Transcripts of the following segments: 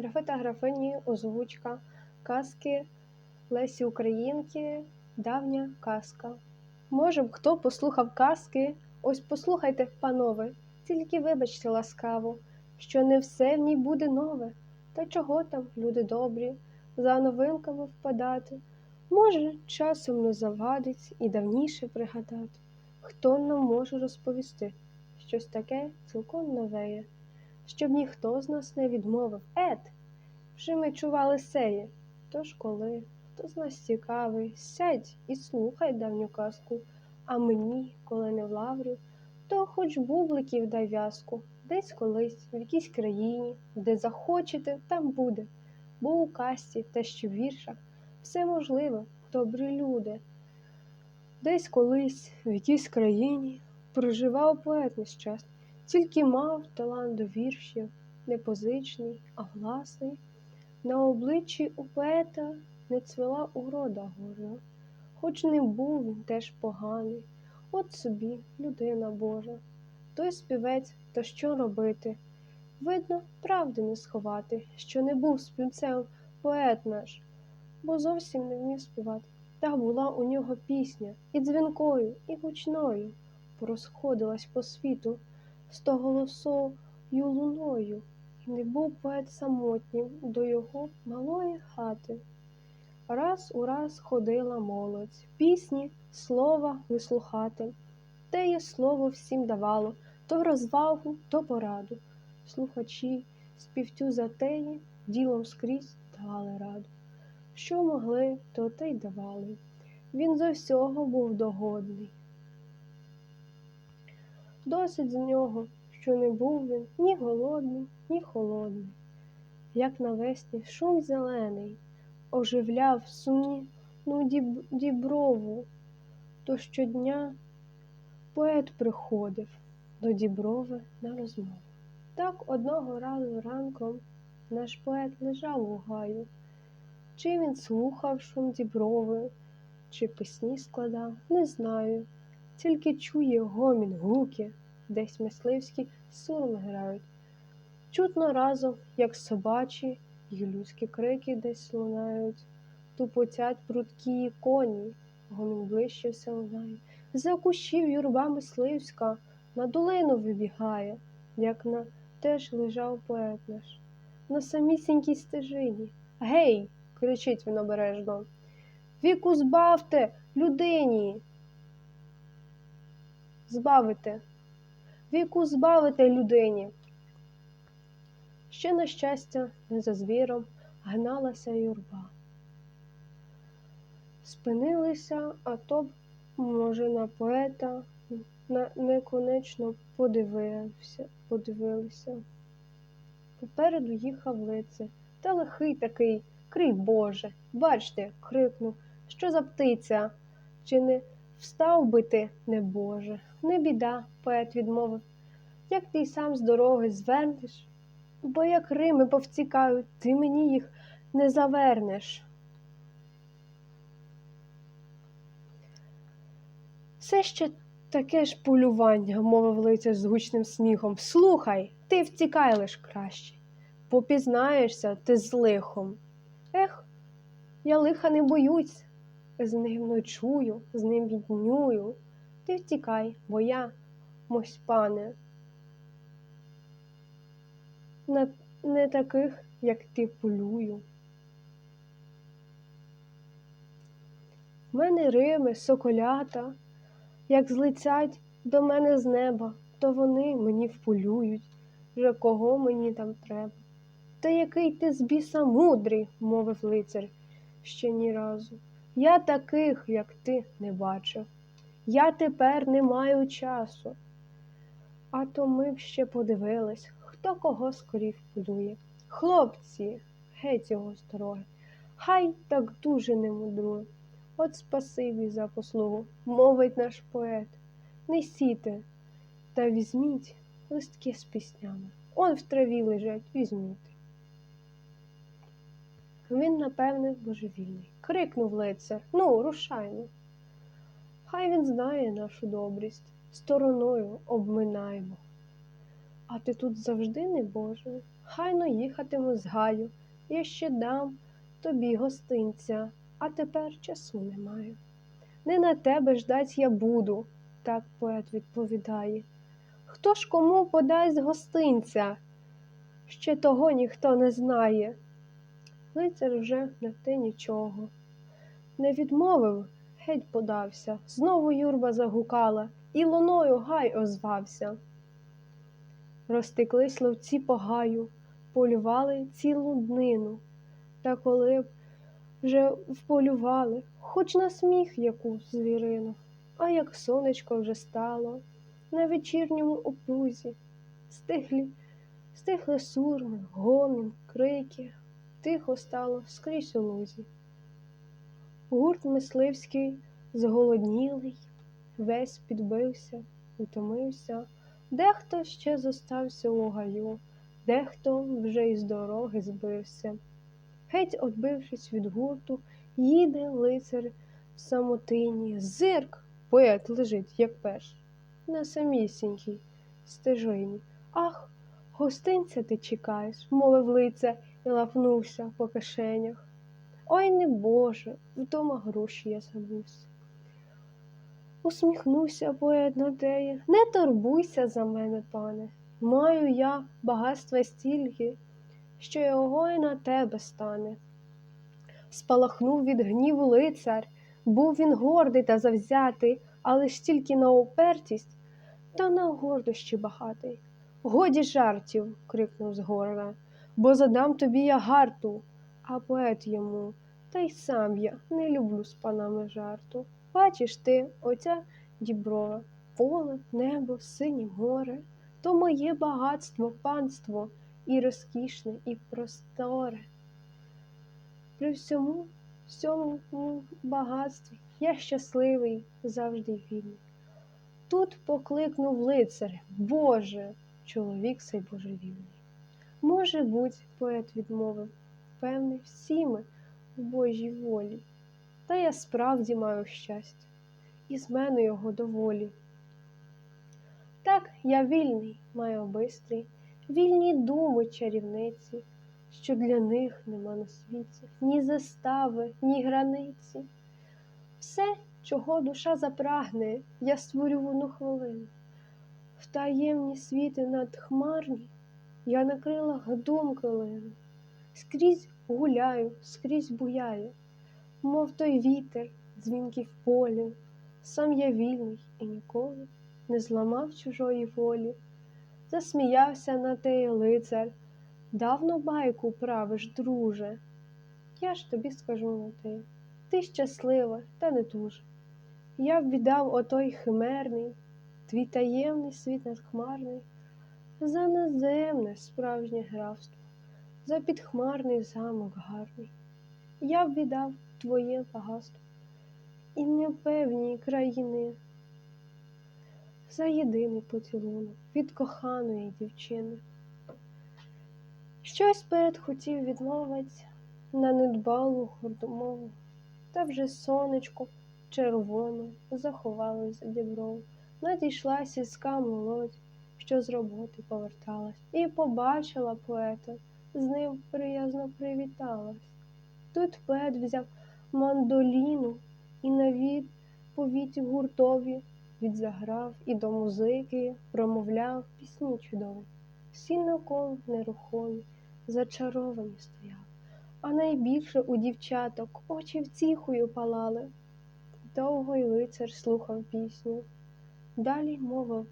Графи та графині озвучка казки Лесі Українки Давня казка. Може б хто послухав казки, ось послухайте, панове, тільки вибачте ласкаво, що не все в ній буде нове. Та чого там, люди добрі, за новинками впадати? Може, часом не завадить і давніше пригадати. Хто нам може розповісти щось таке цілком новеє, щоб ніхто з нас не відмовив. Ет, вже ми чували сеє. Тож коли, хто з нас цікавий, сядь і слухай давню казку, а мені, коли не в лаврі, то хоч бубликів дай в'язку, десь колись, в якійсь країні, де захочете, там буде. Бо у казці та ще в віршах все можливо, добрі люди. Десь колись, в якійсь країні, проживав поет нещасний, тільки мав талант до віршів, не позичний, а власний. На обличчі у поета не цвела урода горна, хоч не був він теж поганий, от собі людина Божа. Той співець, то що робити? Видно, правди не сховати, що не був співцем поет наш, бо зовсім не вмів співати. Та була у нього пісня і дзвінкою, і гучною, порозходилась по світу стоголосою луною. І не був поет самотнім до його малої хати. Раз у раз ходила молодь, пісні, слова вислухати. Теє слово всім давало то розвагу, то пораду. Слухачі, співцю за теї, ділом скрізь давали раду. Що могли, то те й давали. Він зо всього був догодний. Досить з нього, що не був він ні голодний, ні холодний. Як навесні шум зелений оживляв сумні ну, діб, діброву, то щодня поет приходив до діброви на розмову. Так одного разу ранком наш поет лежав у гаю. Чи він слухав шум діброви, чи пісні складав, не знаю. Тільки чує гомін гуки, десь мисливські сурми грають. Чутно разом, як собачі й людські крики десь лунають, тупотять прудкі коні, гомін ближче все лунає. За кущів юрба мисливська на долину вибігає, як на теж лежав поет наш. На самісінькій стежині. Гей! кричить він обережно. Віку збавте людині. Збавите. Віку збавите людині. Ще, на щастя, не за звіром гналася юрба. Спинилися, а то б, може, на поета на неконечно подивився, подивилися. Попереду їхав лице, та лихий такий. Крий Боже, бачте, крикнув, що за птиця? Чи не встав би ти, не Боже? Не біда, поет відмовив. Як ти й сам з дороги звернеш? Бо як Рими повтікають, ти мені їх не завернеш. Все ще таке ж полювання, мовив лицар з гучним сміхом. Слухай, ти втікай лиш краще, попізнаєшся ти з лихом. Ех, я лиха не боюсь, з ним ночую, з ним біднюю. Ти втікай, бо я, мось пане, на не таких, як ти полюю. В мене рими, соколята, як злетять до мене з неба, то вони мені вполюють, вже кого мені там треба. Та який ти з біса мудрий, мовив лицар ще ні разу. Я таких, як ти, не бачив. Я тепер не маю часу. А то ми б ще подивились, хто кого скорів полює. Хлопці, геть його з хай так дуже не мудрує. От спасибі за послугу, мовить наш поет. Не сіте, та візьміть листки з піснями. Он в траві лежать, візьміть. Він, напевне, божевільний. Крикнув лицар Ну, рушаймо. Хай він знає нашу добрість, стороною обминаємо. А ти тут завжди не Боже? хайно їхатиму з гаю, я ще дам тобі гостинця, а тепер часу не маю. Не на тебе ждать я буду, так поет відповідає. Хто ж кому подасть гостинця? Ще того ніхто не знає. Лицар вже не те нічого. Не відмовив, геть подався, знову юрба загукала, і луною гай озвався. Розтеклись ловці по гаю, полювали цілу днину, та коли б вже вполювали, хоч на сміх яку звірину, а як сонечко вже стало на вечірньому опузі, стихлі, стихли сурми, гомін, крики, тихо стало скрізь у лузі. Гурт мисливський зголоднілий, весь підбився, утомився, дехто ще зостався у гаю, дехто вже із дороги збився. Геть, отбившись від гурту, їде лицар в самотині, зирк, поет лежить, як перш, на самісінькій стежині. Ах, гостинця ти чекаєш, мовив лицар і лапнувся по кишенях. Ой не Боже, вдома гроші я забувся. Усміхнувся поет Надея. Не турбуйся за мене, пане. Маю я багатства стільки, що його й на тебе стане. Спалахнув від гніву лицар, був він гордий та завзятий, але ж тільки на упертість та на гордощі багатий. Годі жартів, крикнув згора, бо задам тобі я гарту, а поет йому. Та й сам я не люблю з панами жарту. Бачиш ти, оця діброва, поле, небо, синє море, то моє багатство, панство і розкішне, і просторе. При всьому всьому багатстві я щасливий, завжди вільний. Тут покликнув лицар, Боже, чоловік сей божевільний. Може буть, поет відмовив, певний, всі ми в Божій волі. Та я справді маю щастя, і з мене його доволі. Так, я вільний, маю бистрий, вільні думи чарівниці, що для них нема на світі ні застави, ні границі. Все, чого душа запрагне, я створю в одну хвилину. В таємні світи надхмарні я на крилах думки лину. Скрізь гуляю, скрізь буяю, мов той вітер, дзвінкий в полі, сам я вільний і ніколи не зламав чужої волі. Засміявся на теє лицар, давно байку правиш, друже. Я ж тобі скажу на те, ти щаслива, та не дуже. Я б віддав отой химерний, твій таємний світ надхмарний, за наземне справжнє графство за підхмарний замок гарний. Я б віддав твоє багатство і непевні країни за єдиний поцілунок від коханої дівчини. Щось поет хотів відмовить на недбалу гордомову, та вже сонечко червоне заховалось за дібров. Надійшла сільська молодь, що з роботи поверталась, і побачила поета з ним приязно привіталась. Тут поет взяв мандоліну і на відповідь гуртові відзаграв і до музики промовляв пісні чудові. Всі навколо нерухомі, зачаровані стояли, а найбільше у дівчаток очі втіхою палали. Довго лицар слухав пісню, далі мовив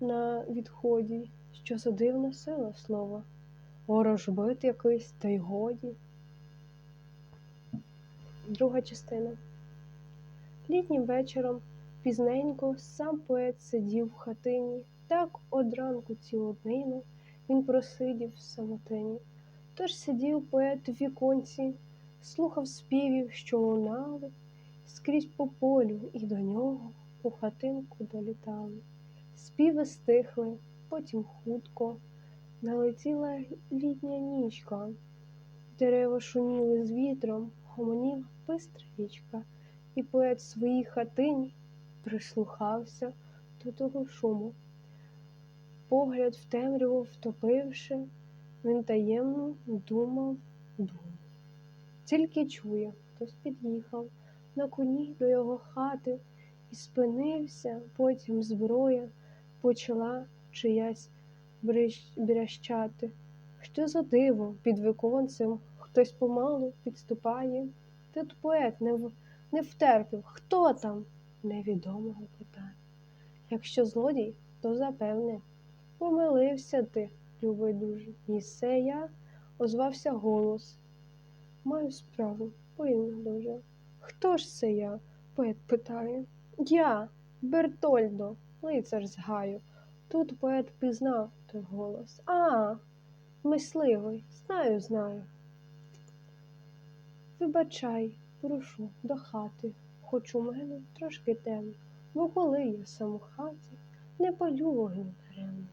на відході, що за дивна сила слово ворожбит якийсь, та й годі. Друга частина. Літнім вечором пізненько сам поет сидів в хатині, так од ранку цілу днину він просидів в самотині. Тож сидів поет у віконці, слухав співів, що лунали, скрізь по полю, і до нього у хатинку долітали. Співи стихли, потім хутко. Налетіла літня нічка, дерева шуміли з вітром, гомоніла бистра річка, і поет своїй хатині прислухався до того шуму. Погляд в темряву втопивши, Він таємно думав, думав. Тільки чує, хтось під'їхав на коні до його хати і спинився, потім зброя почала чиясь брящати. Що за диво під віконцем хтось помалу підступає. Тут поет не, в- не втерпів. Хто там? Невідомого питає. Якщо злодій, то запевне. Помилився ти, любий дуже. Ні, це я, озвався голос. Маю справу, пильно дуже. Хто ж це я? Поет питає. Я, Бертольдо, лицар з гаю. Тут поет пізнав той голос. А, мисливий, знаю, знаю. Вибачай, прошу до хати, хоч у мене трошки темно, бо коли я сам у хаті, не палю вогню даремно,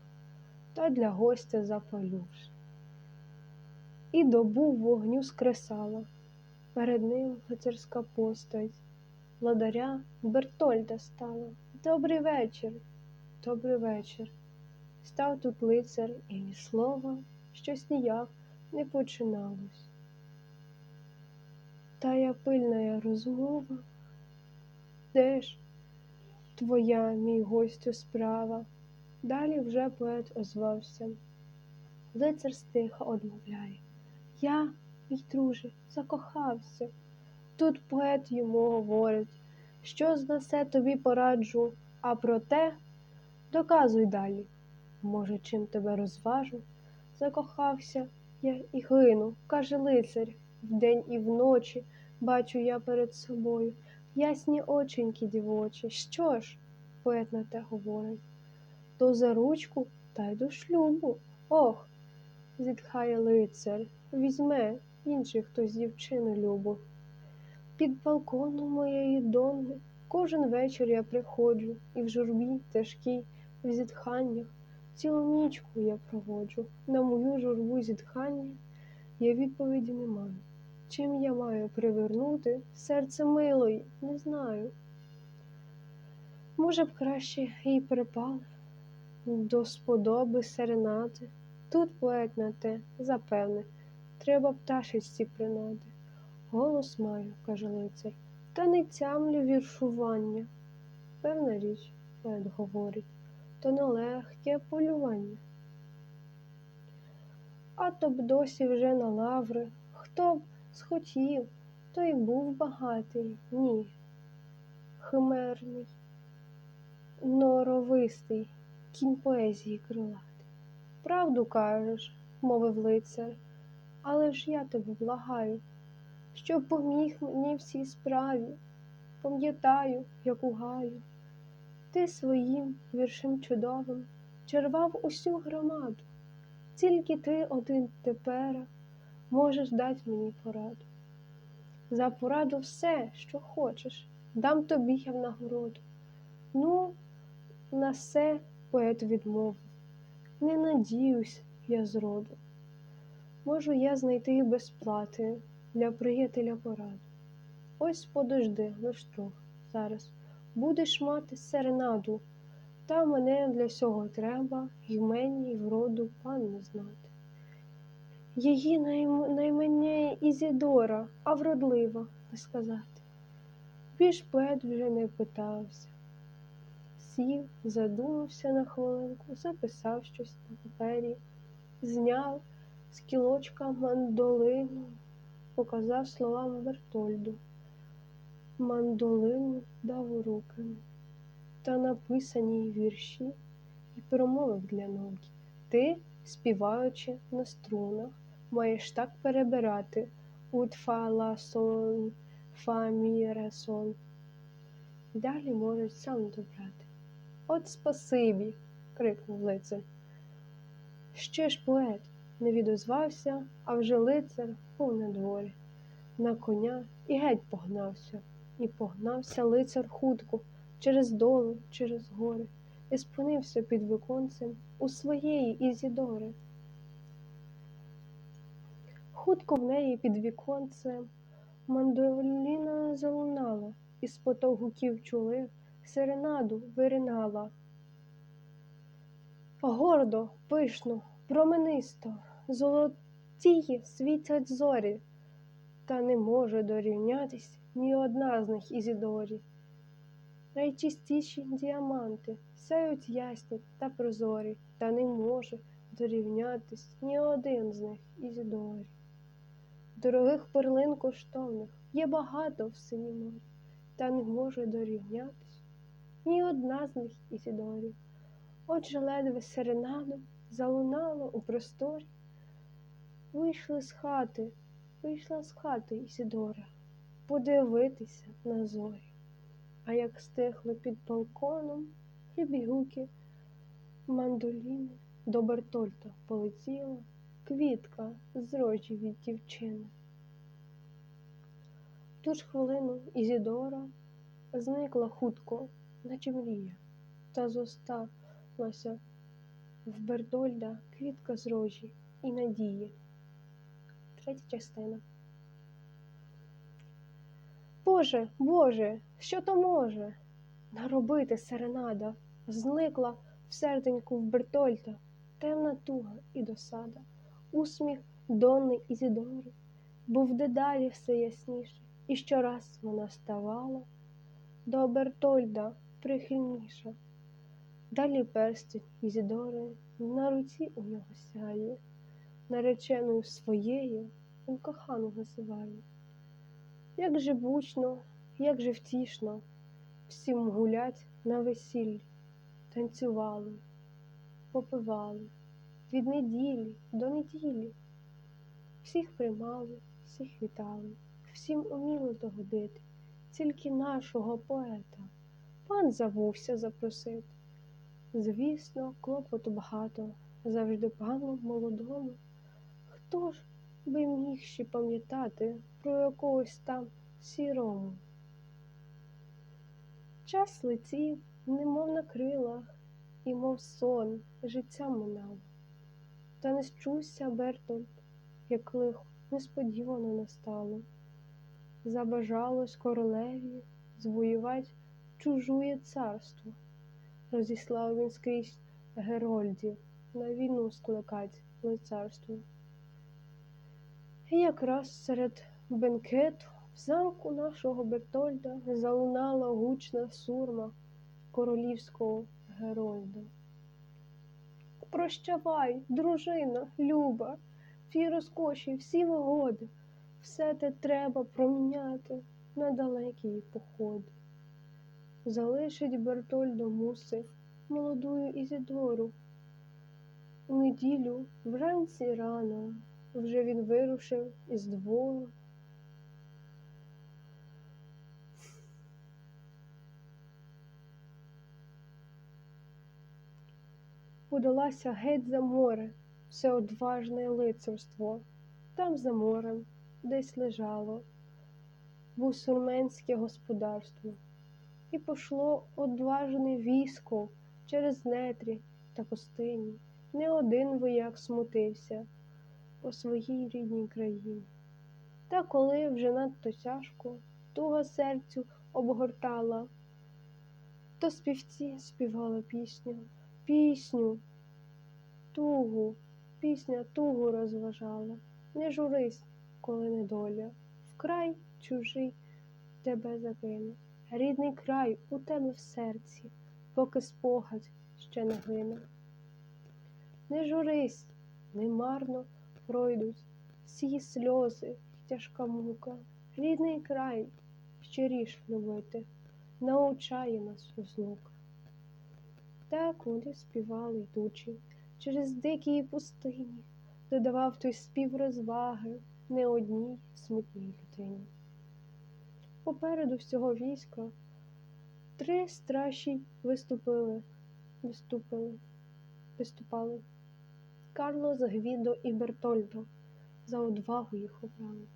та для гостя запалю ж. І добу вогню скресала, перед ним лицарська постать, владаря Бертольда стала. Добрий вечір, добрий вечір. Став тут лицар і ні слова, щось ніяк не починалось. Тая пильна розмова, де ж твоя, мій гостю, справа? Далі вже поет озвався. Лицар стиха одмовляє. Я, мій друже, закохався. Тут поет йому говорить, що знасе тобі пораджу, а проте доказуй далі. Може, чим тебе розважу? Закохався я і гину, каже лицар, вдень і вночі бачу я перед собою ясні оченьки дівочі. Що ж, поет на те говорить, то за ручку та й до шлюбу. Ох, зітхає лицар, візьме інший хтось дівчину любу. Під балконом моєї донги кожен вечір я приходжу, і в журбі тяжкій, в зітханнях цілу нічку я проводжу. На мою журбу зітхання я відповіді не маю. Чим я маю привернути серце милої, не знаю. Може б краще їй припали до сподоби серенади. Тут поет на те, запевне, треба пташечці принади. Голос маю, каже лицар, та не тямлю віршування. Певна річ, поет говорить, то нелегке полювання. А то б досі вже на лаври, хто б схотів, той був багатий, ні. Химерний, норовистий, кінь поезії крилатий. Правду кажеш, мовив лицар, але ж я тебе благаю, що поміг мені в цій справі. Пам'ятаю, як у гаю, ти своїм віршем чудовим червав усю громаду. Тільки ти один тепер можеш дати мені пораду. За пораду все, що хочеш, дам тобі я в нагороду. Ну, на все поет відмовив. Не надіюсь я зроду. Можу я знайти безплати для приятеля пораду. Ось подожди, лиш трохи зараз. Будеш мати серенаду, та мене для сього треба й мені, й вроду панну знати. Її найм... найменняє Ізідора, а вродлива, не сказати. Більш поет вже не питався. Сів, задумався на хвилинку, записав щось на папері, зняв з кілочка мандолину, показав словам Бертольду. Мандолину дав у та написані вірші і промовив для науки. Ти, співаючи на струнах, маєш так перебирати ут ла сон, фа мі ре сон. Далі можеш сам добрати. От спасибі. крикнув лицар. Ще ж поет не відозвався, а вже лицар був на дворі, на коня і геть погнався. І погнався лицар хутко через долу, через гори, і спинився під віконцем у своєї Ізідори. Хутко в неї під віконцем мандоліна залунала, і з поток гуків чулих серенаду виринала. Гордо, пишно, променисто золотії світять зорі, та не може дорівнятись ні одна з них Ізідорі. Найчистіші діаманти сяють ясні та прозорі, та не може дорівнятись ні один з них Ізідорі. Дорогих перлин коштовних є багато в синій морі, та не може дорівнятись ні одна з них Ізідорі. Отже, ледве серенадом залунало у просторі. Вийшли з хати, вийшла з хати Ісідора подивитися на зорі. А як стихли під балконом хлібі гуки мандоліни, до Бертольта полетіла квітка з рожі від дівчини. Ту ж хвилину Ізідора зникла хутко, наче мрія, та зосталася в Бертольда квітка з рожі і надії. Третя частина. Боже, Боже, що то може наробити серенада? Зникла в серденьку в Бертольта темна туга і досада, усміх Донни Ізідори був дедалі все ясніше, і щораз вона ставала до Бертольда прихильніша. Далі перстень Ізідори на руці у нього сяє, нареченою своєю він кохану називає. Як же бучно, як же втішно, всім гулять на весіллі, танцювали, попивали від неділі до неділі. Всіх приймали, всіх вітали, всім уміли догодити, тільки нашого поета пан забувся запросити. Звісно, клопоту багато, завжди пану молодому. Хто ж би міг ще пам'ятати про якогось там сірому? Час летів, немов на крилах, і мов сон життя минало. Та не щувся Бертольд, як лихо несподівано настало. Забажалось королеві звоювать чужує царство. Розіслав він скрізь герольдів на війну скликать лицарство. І якраз серед бенкету в замку нашого Бертольда залунала гучна сурма королівського Герольда. Прощавай, дружина, люба, всі розкоші, всі вигоди, все те треба проміняти на далекі походи. Залишить Бертольдо мусив молодую Ізідору. У неділю вранці рано вже він вирушив із двору. Удалася геть за море, все одважне лицарство. Там за морем десь лежало бусурменське господарство. І пошло одважне військо через нетрі та пустині. Не один вояк смутився по своїй рідній країні. Та коли вже надто тяжко туга серцю обгортала, то співці співали пісню, пісню, тугу, пісня тугу розважала. Не журись, коли недоля, вкрай чужий тебе закине. Рідний край у тебе в серці, поки спогад ще не гине. Не журись, немарно пройдуть всі сльози й тяжка мука. Рідний край щиріш любити, научає нас у розлука. Так вони співали йдучи через дикі пустині, додавав той спів розваги не одній смутній людині. Попереду всього війська три страші виступили, виступили, виступали. Карлос, Гвідо і Бертольдо за одвагу їх обрали.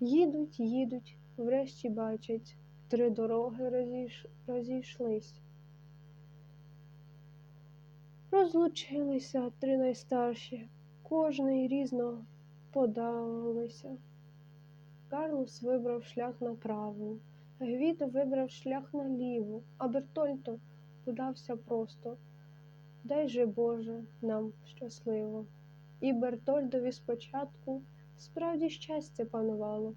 Їдуть, їдуть, врешті бачать, три дороги розійш... розійшлись. Розлучилися три найстарші, кожний різно подалися. Карлос вибрав шлях направо, Гвідо вибрав шлях наліво, а Бертольто подався просто. Дай же Боже нам щасливо. І Бертольдові спочатку справді щастя панувало.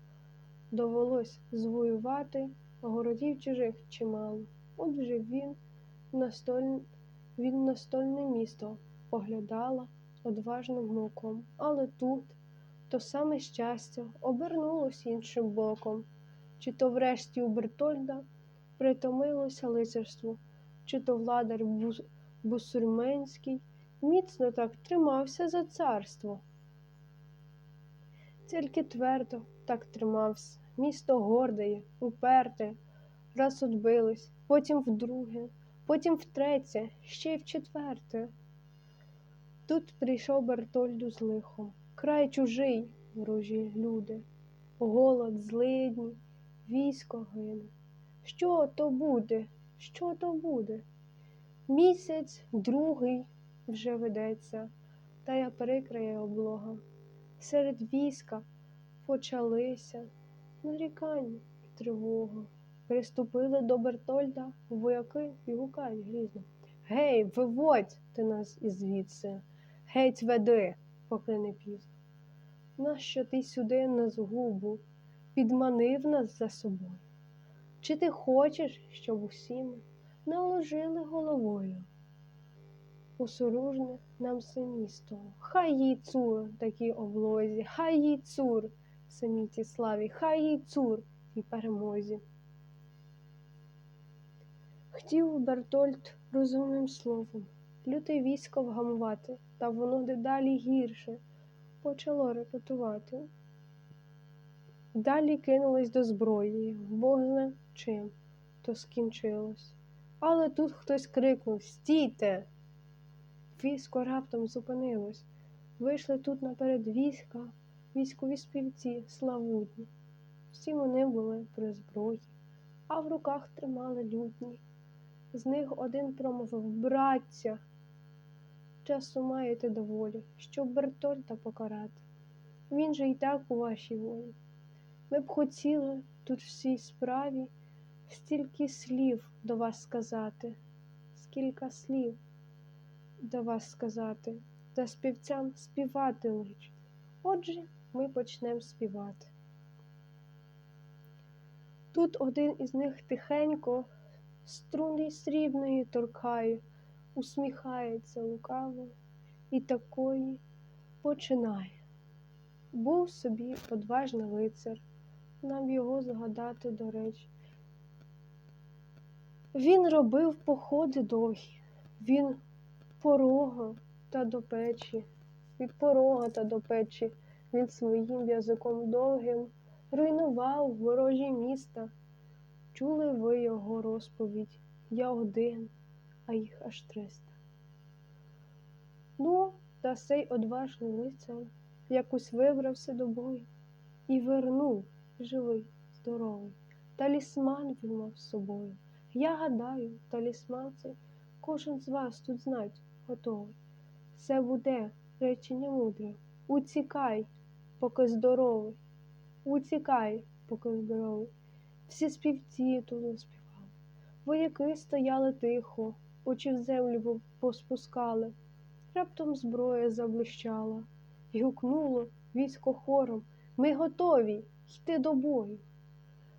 Довелось звоювати городів чужих чимало. Отже він на столь... він на стольне місто поглядала одважним оком, але тут то саме щастя обернулось іншим боком. Чи то врешті у Бертольда притомилося лицарство, чи то владар Бус... Бусурменський міцно так тримався за царство. Тільки твердо так тримався, місто гордеє, уперте, раз отбилось, потім вдруге, потім втретє, ще й вчетверте. Тут прийшов Бертольду з лихом, край чужий, ворожі люди, голод, злидні, військо гине. Що то буде? Що то буде? Місяць другий вже ведеться, та я перекриє облога. Серед війська почалися нарікання і тривога. Приступили до Бертольда вояки і гукають грізно. Гей, виводь ти нас ізвідси, геть веди, поки не пізно. Нащо ти сюди на згубу підманив нас за собою? Чи ти хочеш, щоб усі ми наложили головою? Усоружне нам все місто, хай їй цур такій облозі, хай їй цур самій тій славі, хай їй цур тій перемозі. Хотів Бертольд розумним словом люте військо вгамувати, та воно дедалі гірше почало репетувати. Далі кинулись до зброї, Бог зна чим то скінчилось. Але тут хтось крикнув Стійте! Військо раптом зупинилось. Вийшли тут наперед війська, військові співці славутні. Всі вони були при зброї, а в руках тримали лютні. З них один промовив Браття, часу маєте доволі, щоб Бертольда покарати. Він же й так у вашій волі. Ми б хотіли тут в цій справі стільки слів до вас сказати, скільки слів до вас сказати, та співцям співати личить. Отже, ми почнемо співати. Тут один із них тихенько струни срібної торкає, усміхається лукаво і такої починає. Був собі одважний лицар, нам його згадати до речі. Він робив походи довгі, він порога та до печі, від порога та до печі він своїм язиком довгим руйнував ворожі міста. Чули ви його розповідь, я один, а їх аж триста. Ну, та сей одважний лицар якось вибрався до бою і вернув живий, здоровий. Талісман він мав з собою. Я гадаю, талісман цей кожен з вас тут знать готовий. Все буде речення мудре. Уцікай, поки здоровий. Уцікай, поки здоровий. Всі співці тут співали. Вояки стояли тихо, очі в землю поспускали. Раптом зброя заблищала, і гукнуло військо хором Ми готові йти до бою.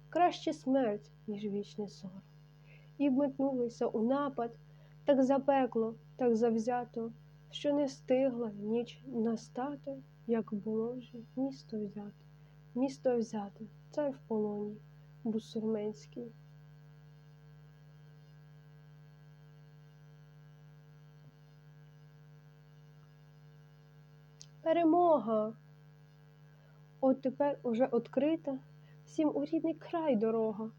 Краще смерть, ніж вічний сором. І вметнулися у напад так запекло, так завзято, що не встигла ніч настати, як було вже місто взяти, місто взяти, цар в полоні, бусурменський. Перемога! От тепер уже відкрита всім у рідний край дорога.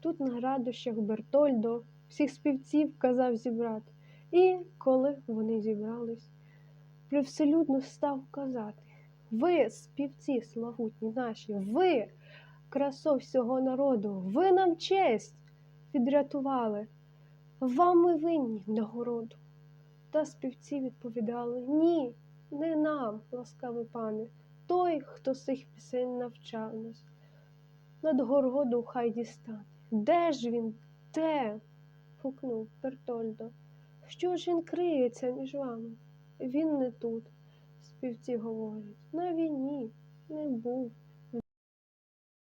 Тут на радощах Бертольдо всіх співців казав зібрати. І коли вони зібрались, привселюдно став казати Ви, співці славутні наші, ви, красо всього народу, ви нам честь відрятували, вам ми винні нагороду. Та співці відповідали Ні, не нам, ласкавий пане, той, хто цих пісень навчав нас. Над горгоду хай дістане. Де ж він? Де? гукнув Бертольдо. Що ж він криється між вами? Він не тут. співці говорять, на війні.